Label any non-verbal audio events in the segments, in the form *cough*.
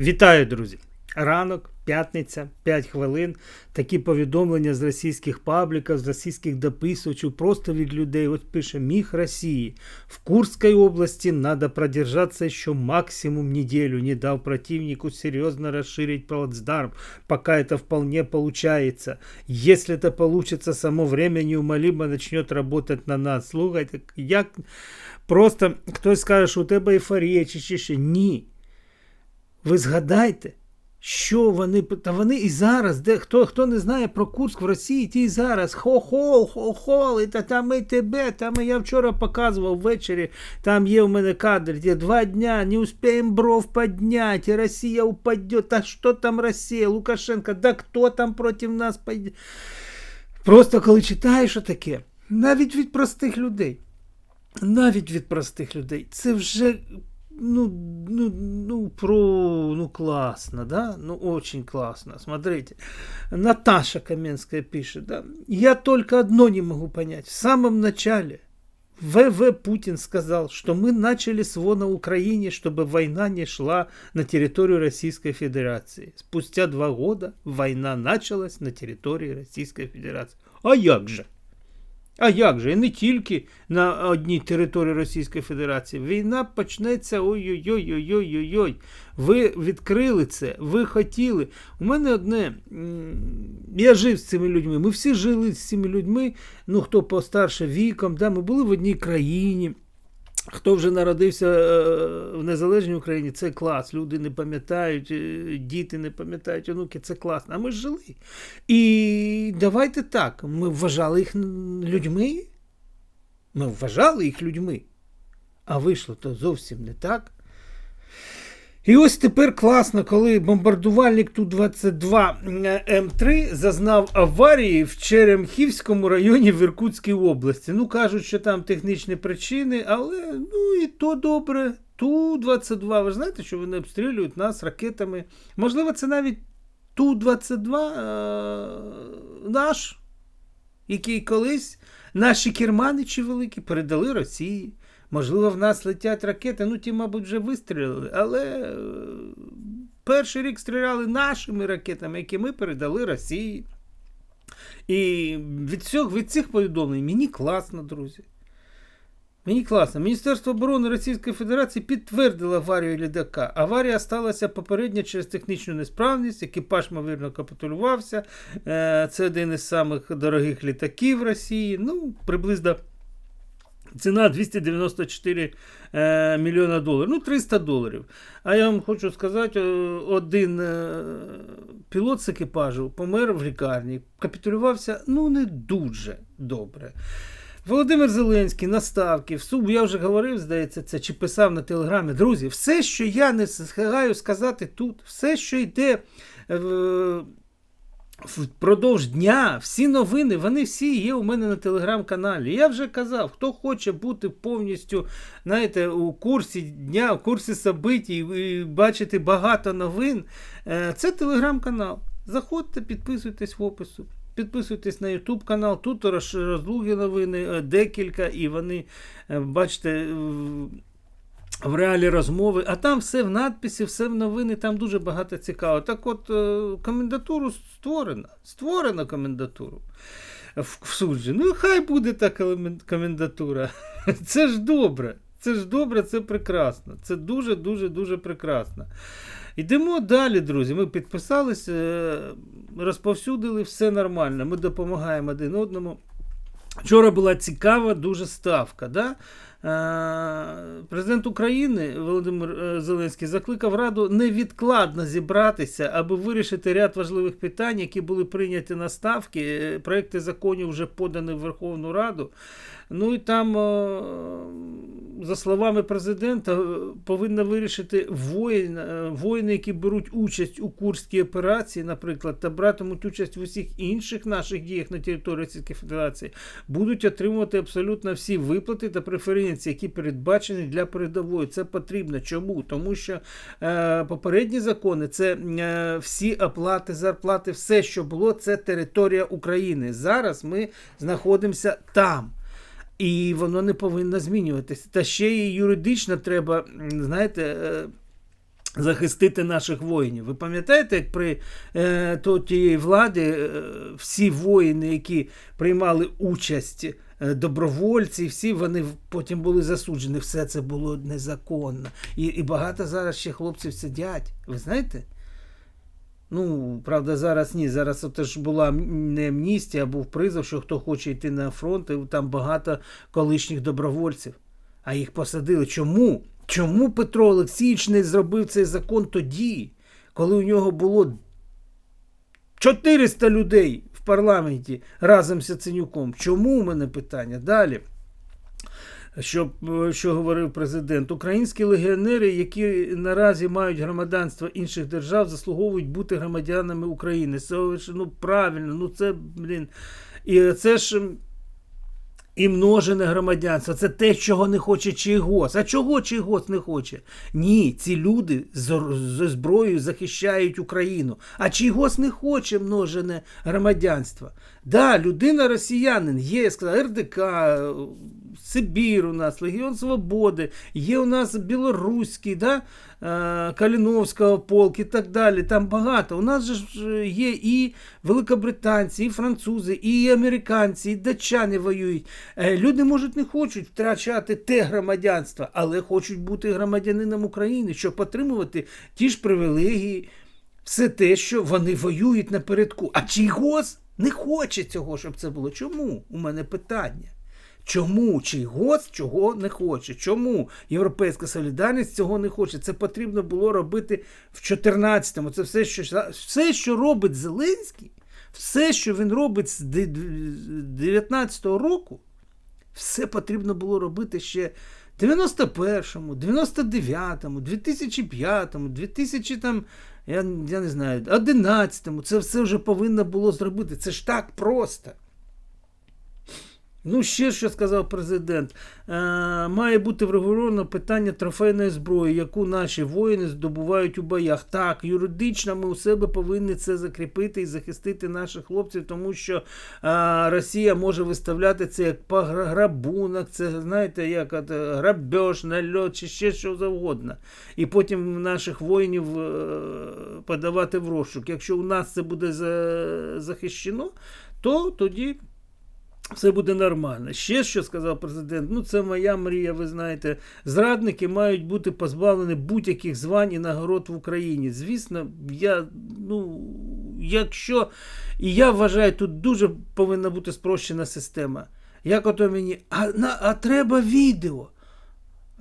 Вітаю, друзі! Ранок, п'ятниця, 5 хвилин. Такі повідомлення з російських пабліків, з російських дописувачів, просто від людей. Ось пише Міг Росії. В Курской области надо продержаться еще максимум неделю. Не дал противнику серьезно расширить плацдарм, пока это вполне получается. Если это получится, само время неумолимо начнет работать на нас. Слухайте, як просто хтось скаже, що у тебе ейфорія чи ще ще. Ні. Ви згадайте, що вони та вони і зараз, де хто хто не знає про Курск в Росії, ті і зараз хо-хо, хо-хо, та там і тебе, там і я вчора показував ввечері, там є у мене кадр, де два дня, не успіємо бров підняти, Росія упаде, та що там Росія, Лукашенко, да хто там проти нас пойде. Просто коли читаєш таке, навіть від простих людей, навіть від простих людей, це вже ну, ну, ну, про, ну, классно, да, ну, очень классно, смотрите. Наташа Каменская пишет, да, я только одно не могу понять, в самом начале ВВ Путин сказал, что мы начали СВО на Украине, чтобы война не шла на территорию Российской Федерации. Спустя два года война началась на территории Российской Федерации. А як же? А як же? І не тільки на одній території Російської Федерації. Війна почнеться ой-ой-ой-ой-ой-ой. Ви відкрили це, ви хотіли. У мене одне. Я жив з цими людьми. Ми всі жили з цими людьми. Ну, хто постарше віком, да, ми були в одній країні. Хто вже народився е, в незалежній Україні, це клас. Люди не пам'ятають, е, діти не пам'ятають, онуки, це класно. А ми ж жили. І давайте так, ми вважали їх людьми. Ми вважали їх людьми. А вийшло то зовсім не так. І ось тепер класно, коли бомбардувальник Ту-22М3 зазнав аварії в Черемхівському районі в Іркутській області. Ну, кажуть, що там технічні причини, але ну і то добре. Ту-22. Ви ж знаєте, що вони обстрілюють нас ракетами. Можливо, це навіть Ту-22 е наш, який колись наші керманичі великі передали Росії. Можливо, в нас летять ракети, ну ті, мабуть, вже вистрілили, але е, перший рік стріляли нашими ракетами, які ми передали Росії. І від цих, від цих повідомлень мені класно, друзі. Мені класно. Міністерство оборони Російської Федерації підтвердило аварію літака. Аварія сталася попередньо через технічну несправність, екіпаж, мовірно, капітулювався. Е, це один із самих дорогих літаків Росії. Ну, приблизно. Ціна 294 е, мільйона доларів. Ну, 300 доларів. А я вам хочу сказати, е, один е, пілот з екіпажу помер в лікарні, капітулювався ну, не дуже добре. Володимир Зеленський наставки, в суд, я вже говорив, здається, це чи писав на телеграмі. Друзі, все, що я не встигаю сказати тут, все, що йде. Е, Впродовж дня всі новини, вони всі є у мене на телеграм-каналі. Я вже казав, хто хоче бути повністю знаєте, у курсі дня, у курсі событій і бачити багато новин, е, це телеграм-канал. Заходьте, підписуйтесь в опису. Підписуйтесь на YouTube канал, тут розлуги новини, е, декілька, і вони, е, бачите, в реалі розмови, а там все в надписі, все в новини, там дуже багато цікаво. Так от, е, комендатуру створено. Створено комендатуру в суджі. Ну, хай буде та комендатура. *laughs* Це ж добре. Це ж добре, це прекрасно. Це дуже-дуже дуже прекрасно. Йдемо далі, друзі. Ми підписалися, е, розповсюдили все нормально. Ми допомагаємо один одному. Вчора була цікава дуже ставка. Да? Е, президент України Володимир е, Зеленський закликав Раду невідкладно зібратися, аби вирішити ряд важливих питань, які були прийняті на ставки. Е, проекти законів вже подані в Верховну Раду. Ну і там, за словами президента, повинна вирішити воїн, воїни, які беруть участь у Курській операції, наприклад, та братимуть участь в усіх інших наших діях на території Російської Федерації, будуть отримувати абсолютно всі виплати та преференції, які передбачені для передової. Це потрібно. Чому? Тому що е, попередні закони це е, всі оплати, зарплати, все, що було, це територія України. Зараз ми знаходимося там. І воно не повинно змінюватися. Та ще і юридично треба, знаєте, е, захистити наших воїнів. Ви пам'ятаєте, як при е, то, тієї влади е, всі воїни, які приймали участь, добровольці, всі вони потім були засуджені. Все це було незаконно. І, і багато зараз ще хлопців сидять. Ви знаєте? Ну, правда, зараз ні. Зараз це ж була не амністія, а був призов, що хто хоче йти на фронт, і там багато колишніх добровольців. А їх посадили. Чому? Чому Петро Олексійович не зробив цей закон тоді, коли у нього було 400 людей в парламенті разом з Яценюком? Чому у мене питання? Далі. Що, е, що говорив президент, українські легіонери, які наразі мають громадянство інших держав, заслуговують бути громадянами України. Це ну правильно, ну це блін. І це ж і множене громадянство. Це те, чого не хоче Чийгос. А чого Чийгос не хоче? Ні, ці люди з, зброєю захищають Україну. А Чийгос не хоче множене громадянство. Да, людина росіянин, є, сказав, РДК, Сибір у нас, Легіон Свободи, є у нас білоруський, да? е, Каліновського полк і так далі. Там багато. У нас же ж є і великобританці, і французи, і американці, і датчани воюють. Е, Люди, можуть, не хочуть втрачати те громадянство, але хочуть бути громадянином України, щоб отримувати ті ж привілегії, все те, що вони воюють напередку. А Чийгос не хоче цього, щоб це було. Чому? У мене питання. Чому Чийгос чого не хоче? Чому Європейська солідарність цього не хоче? Це потрібно було робити в 14-му. Це все, що все, що робить Зеленський, все, що він робить з 19-го року, все потрібно було робити ще 91-му, 99-му, 2005-му, 2000 там, я, я не знаю, 11-му. Це все вже повинно було зробити. Це ж так просто. Ну, ще що сказав президент, е, має бути врегульовано питання трофейної зброї, яку наші воїни здобувають у боях. Так, юридично ми у себе повинні це закріпити і захистити наших хлопців, тому що е, Росія може виставляти це як пограбунок, це знаєте, як от, грабеж, нальот чи ще що завгодно. І потім наших воїнів е, подавати в розшук. Якщо у нас це буде за- захищено, то тоді все буде нормально. Ще що сказав президент, ну це моя мрія, ви знаєте. Зрадники мають бути позбавлені будь-яких звань і нагород в Україні. Звісно, я, ну, якщо. І я вважаю, тут дуже повинна бути спрощена система. Як ото мені, а, на, а треба відео.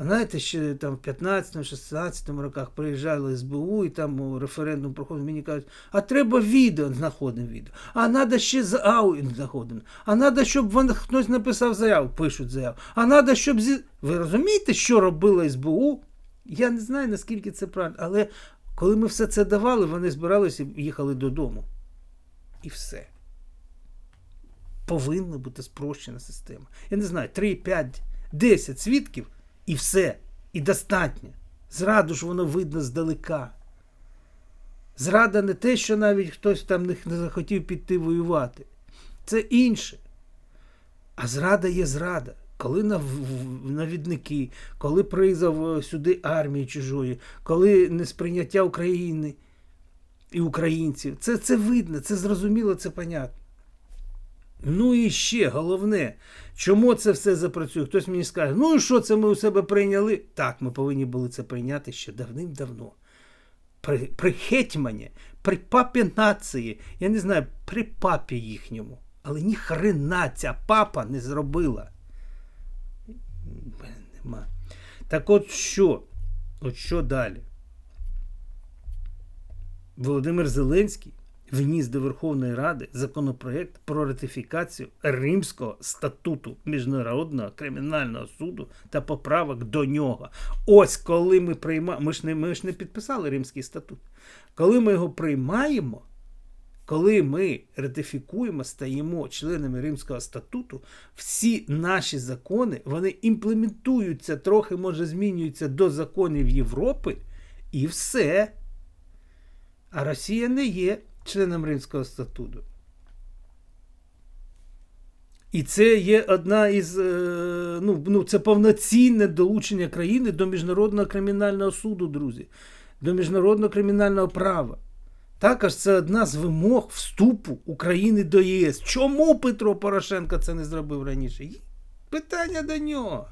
Знаєте, ще там в 15-16 роках приїжджали СБУ і там референдум проходив, мені кажуть, а треба відео, знаходимо відео. А треба ще з аудіо знаходимо. А треба, щоб вон, хтось написав заяву, пишуть заяву. А треба, щоб зі. Ви розумієте, що робила СБУ? Я не знаю, наскільки це правильно, але коли ми все це давали, вони збиралися і їхали додому. І все. Повинна бути спрощена система. Я не знаю, 3, 5, 10 свідків і все. І достатньо. Зраду ж воно видно здалека. Зрада не те, що навіть хтось там не захотів піти воювати. Це інше. А зрада є зрада. Коли навідники, коли призов е, сюди армії чужої, коли несприйняття України і українців. Це, це видно, це зрозуміло, це понятно. Ну і ще головне, чому це все запрацює? Хтось мені скаже, ну і що це ми у себе прийняли? Так, ми повинні були це прийняти ще давним-давно. При, при гетьмані, при папі нації, я не знаю, при папі їхньому. Але ні хрена ця папа не зробила. Нема. Так от що? От що далі? Володимир Зеленський вніс до Верховної Ради законопроект про ратифікацію Римського статуту Міжнародного кримінального суду та поправок до нього. Ось коли ми приймаємо, ми ж не, ми ж не підписали Римський статут. Коли ми його приймаємо, коли ми ратифікуємо, стаємо членами Римського статуту, всі наші закони вони імплементуються, трохи може змінюються до законів Європи, і все. А Росія не є членом Римського статуту. І це є одна із е, ну, ну, це повноцінне долучення країни до Міжнародного кримінального суду, друзі. до міжнародного кримінального права. Також це одна з вимог вступу України до ЄС. Чому Петро Порошенко це не зробив раніше? Питання до нього.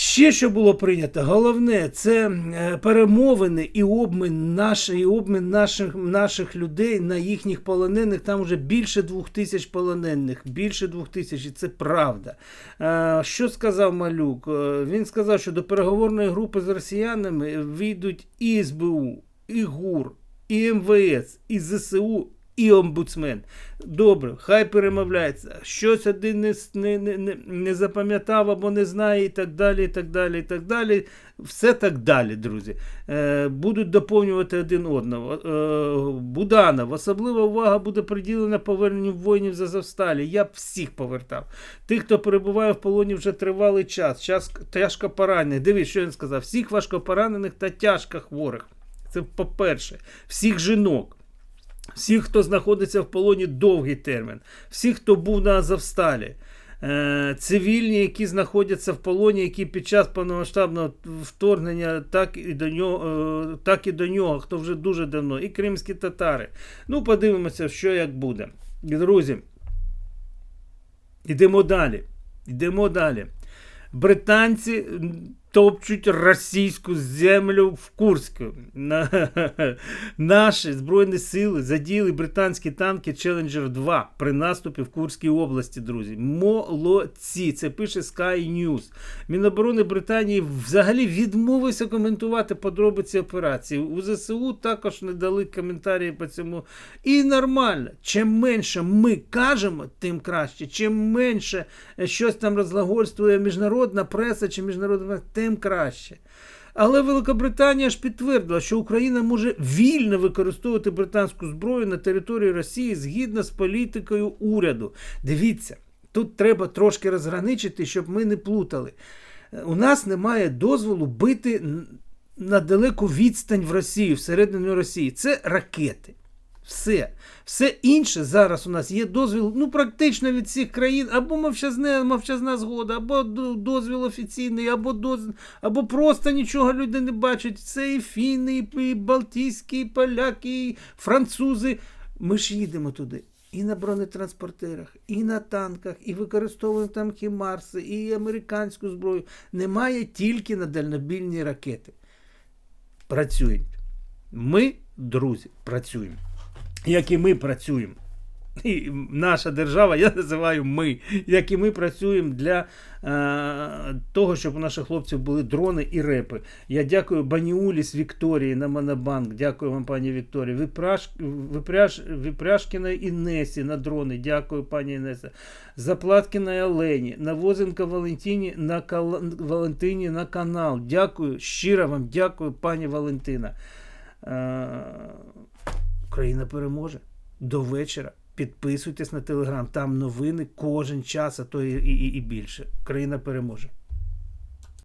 Ще що було прийнято, головне це е, перемовини і обмін, наш, і обмін наших, наших людей на їхніх полонених. Там вже більше двох тисяч полонених, більше двох тисяч, і це правда. Е, Що сказав Малюк? Е, Він сказав, що до переговорної групи з росіянами війдуть і СБУ, і ГУР, і МВС, і ЗСУ, і омбудсмен. Добре, хай перемовляється. Щось один не, не, не, не, запам'ятав або не знає, і так далі, і так далі, і так далі. Все так далі, друзі. Е, будуть доповнювати один одного. Е, Буданов, особлива увага буде приділена поверненню воїнів з Азовсталі. Я б всіх повертав. Тих, хто перебуває в полоні вже тривалий час, час тяжко поранених. Дивись, що він сказав: всіх важко поранених та тяжко хворих. Це по-перше, всіх жінок. Всіх, хто знаходиться в полоні довгий термін, всіх, хто був на Азовсталі, е, цивільні, які знаходяться в полоні, які під час повномасштабного вторгнення, так і до нього, е, так і до нього, хто вже дуже давно, і кримські татари. Ну, подивимося, що як буде. Друзі, йдемо далі. Йдемо далі. Британці топчуть російську землю в Курську. *laughs* Наші Збройні сили задіяли британські танки Challenger 2 при наступі в Курській області, друзі. Молодці. Це пише Sky News. Міноборони Британії взагалі відмовився коментувати подробиці операції. У ЗСУ також не дали коментарі по цьому. І нормально. Чим менше ми кажемо, тим краще. Чим менше е, щось там розглагольствує міжнародна преса чи міжнародна тим краще. Але Великобританія ж підтвердила, що Україна може вільно використовувати британську зброю на території Росії згідно з політикою уряду. Дивіться, тут треба трошки розграничити, щоб ми не плутали. У нас немає дозволу бити на далеку відстань в Росію, всередину Росії. Це ракети. Все. Все інше зараз у нас є дозвіл, ну практично від всіх країн, або мовчазне, мовчазна згода, або дозвіл офіційний, або дозвіл, або просто нічого люди не бачать. Це і фіни, і балтійські, і поляки, і французи. Ми ж їдемо туди. І на бронетранспортерах, і на танках, і використовуємо там хімарси, і американську зброю. Немає тільки на дальнобільні ракети. Працюють. Ми, друзі, працюємо як і ми працюємо. І наша держава, я називаю ми, як і ми працюємо для е, того, щоб у наших хлопців були дрони і репи. Я дякую Баніуліс Вікторії на Монобанк. Дякую вам, пані Вікторії. Випряж, Випряж, Випряжкіна Інесі на дрони. Дякую, пані Інеса. Заплаткіна Олені, Навозенко Валентині на, кал... Валентині на канал. Дякую, щиро вам дякую, пані Валентина. Е, Україна переможе до вечора. Підписуйтесь на телеграм, там новини кожен час, а то і, і, і більше. Україна переможе.